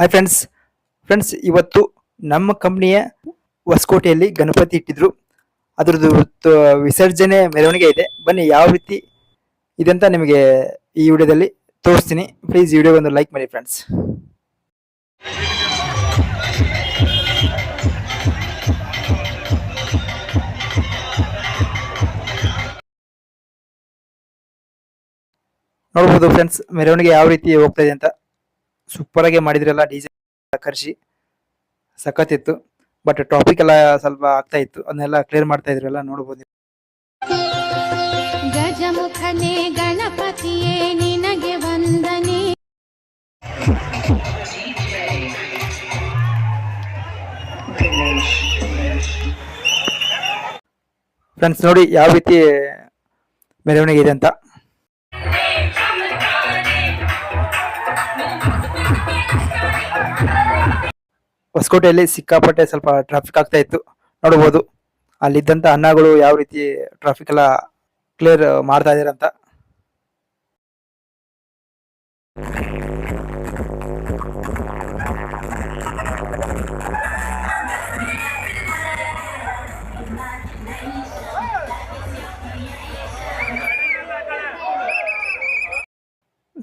Hi friends friends ಇವತ್ತು ನಮ್ಮ ಕಂಪ್ನಿಯ ಹೊಸಕೋಟೆಯಲ್ಲಿ ಗಣಪತಿ ಇಟ್ಟಿದ್ರು. ಅದರದ್ದು ವಿಸರ್ಜನೆ ಮೆರವಣಿಗೆ ಇದೆ. ಬನ್ನಿ ಯಾವ ರೀತಿ ಇದೆ ಅಂತ ನಿಮಗೆ ಈ ವಿಡಿಯೋದಲ್ಲಿ ತೋರಿಸ್ತೀನಿ. ಪ್ಲೀಸ್ ವಿಡಿಯೋ ಒಂದು ಲೈಕ್ ಮಾಡಿ ಫ್ರೆಂಡ್ಸ್ ನೋಡ್ಬೋದು ಫ್ರೆಂಡ್ಸ್ ಮೆರವಣಿಗೆ ಯಾವ ರೀತಿ ಹೋಗ್ತಾ ಇದೆ ಅಂತ. ಸೂಪರ್ ಆಗಿ ಮಾಡಿದ್ರಲ್ಲ ಡಿಜೆ ಕರ್ಸಿ ಸಖತ್ತಿತ್ತು. ಬಟ್ ಟಾಪಿಕ್ ಎಲ್ಲ ಸ್ವಲ್ಪ ಆಗ್ತಾ ಇತ್ತು. ಅದನ್ನೆಲ್ಲ ಕ್ಲಿಯರ್ ಮಾಡ್ತಾ ಇದ್ರಲ್ಲ ನೋಡ್ಬೋದು. ಗಜಮುಖನೇ ಗಣಪತಿಯೇ ನಿನಗೆ ವಂದನೆ. ಫ್ರೆಂಡ್ಸ್ ನೋಡಿ ಯಾವ ರೀತಿ ಮೆರವಣಿಗೆ ಇದೆ ಅಂತ. ಹೊಸಕೋಟೆಯಲ್ಲಿ ಸಿಕ್ಕಾಪಟ್ಟೆ ಸ್ವಲ್ಪ ಟ್ರಾಫಿಕ್ ಆಗ್ತಾ ಇತ್ತು. ನೋಡ್ಬೋದು. ಅಲ್ಲಿದ್ದಂಥ ಅನ್ನಗಳು ಯಾವ ರೀತಿ ಟ್ರಾಫಿಕ್ ಎಲ್ಲ ಕ್ಲಿಯರ್ ಮಾಡ್ತಾ ಇದಾರೆ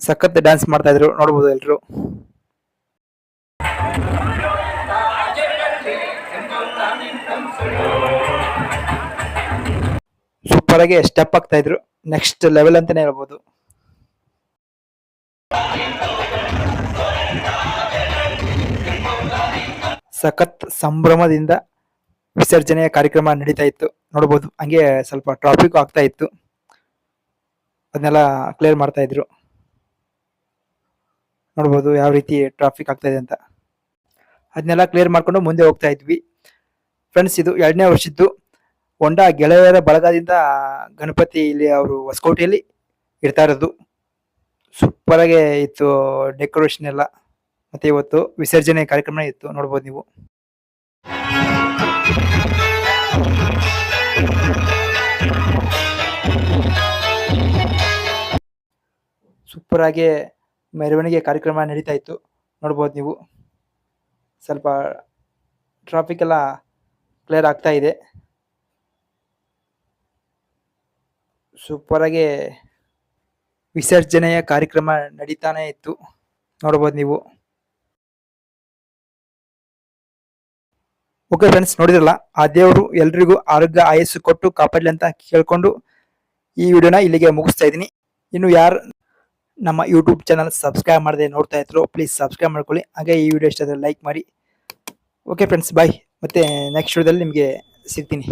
ಸಖತ್ ಡ್ಯಾನ್ಸ್ ಮಾಡ್ತಾ ಇದ್ರು. ನೋಡ್ಬೋದು ಎಲ್ರು. ಸೂಪರ್ ಆಗಿ ಸ್ಟೆಪ್ ಆಗ್ತಾ ಇದ್ರು. ನೆಕ್ಸ್ಟ್ ಲೆವೆಲ್ ಅಂತಾನೆ ಹೇಳ್ಬೋದು. ಸಖತ್ ಸಂಭ್ರಮದಿಂದ ವಿಸರ್ಜನೆಯ ಕಾರ್ಯಕ್ರಮ ನಡೀತಾ ಇತ್ತು. ನೋಡ್ಬೋದು. ಹಂಗೆ ಸ್ವಲ್ಪ ಟ್ರಾಫಿಕ್ ಆಗ್ತಾ ಇತ್ತು. ಅದನ್ನೆಲ್ಲ ಕ್ಲಿಯರ್ ಮಾಡ್ತಾ ಇದ್ರು. ನೋಡ್ಬೋದು ಯಾವ ರೀತಿ ಟ್ರಾಫಿಕ್ ಆಗ್ತಾ ಇದೆ ಅಂತ. ಅದನ್ನೆಲ್ಲ ಕ್ಲಿಯರ್ ಮಾಡ್ಕೊಂಡು ಮುಂದೆ ಹೋಗ್ತಾ ಇದ್ವಿ. ಫ್ರೆಂಡ್ಸ್ ಇದು ಎರಡನೇ ವರ್ಷದ್ದು. ಹೊಂಡ ಗೆಳೆಯರ ಬಳಗದಿಂದ ಗಣಪತಿ ಇಲ್ಲಿ ಅವರು ಹೊಸಕೋಟೆಯಲ್ಲಿ ಇಡ್ತಾ ಇರೋದು. ಸೂಪರ್ ಆಗಿ ಇತ್ತು ಡೆಕೋರೇಷನ್ ಎಲ್ಲ. ಮತ್ತೆ ಇವತ್ತು ವಿಸರ್ಜನೆ ಕಾರ್ಯಕ್ರಮ ಇತ್ತು, ನೋಡ್ಬೋದು ನೀವು. ಸೂಪರ್ ಆಗಿ ಮೆರವಣಿಗೆ ಕಾರ್ಯಕ್ರಮ ನಡೀತಾ ಇತ್ತು. ನೋಡ್ಬೋದು ನೀವು. ಸ್ವಲ್ಪ ಟ್ರಾಫಿಕ್ ಎಲ್ಲ ಕ್ಲಿಯರ್ ಆಗ್ತಾ ಇದೆ. ಸೂಪರ್ ಆಗಿ ವಿಸರ್ಜನೆಯ ಕಾರ್ಯಕ್ರಮ ನಡೀತಾನೆ ಇತ್ತು. ನೋಡ್ಬೋದು ನೀವು. ಓಕೆ ಫ್ರೆಂಡ್ಸ್ ನೋಡಿದ್ರಲ್ಲ, ಆ ದೇವರು ಎಲ್ರಿಗೂ ಆರೋಗ್ಯ, ಆಯಸ್ಸು ಕೊಟ್ಟು ಕಾಪಾಡಲಿ ಅಂತ ಕೇಳ್ಕೊಂಡು ಈ ವಿಡಿಯೋನ ಇಲ್ಲಿಗೆ ಮುಗಿಸ್ತಾ ಇದ್ದೀನಿ. ಇನ್ನು ಯಾರು ನಮ್ಮ ಯೂಟ್ಯೂಬ್ ಚಾನಲ್ ಸಬ್ಸ್ಕ್ರೈಬ್ ಮಾಡದೆ ನೋಡ್ತಾ ಇದ್ರು ಪ್ಲೀಸ್ ಸಬ್ಸ್ಕ್ರೈಬ್ ಮಾಡ್ಕೊಳ್ಳಿ. ಹಾಗೆ ಈ ವಿಡಿಯೋ ಇಷ್ಟ ಲೈಕ್ ಮಾಡಿ. ಓಕೆ ಫ್ರೆಂಡ್ಸ್ ಬಾಯ್ ಮತ್ತೆ ನೆಕ್ಸ್ಟ್ ವಿಡಿಯೋದಲ್ಲಿ ನಿಮಗೆ ಸಿಗ್ತೀನಿ.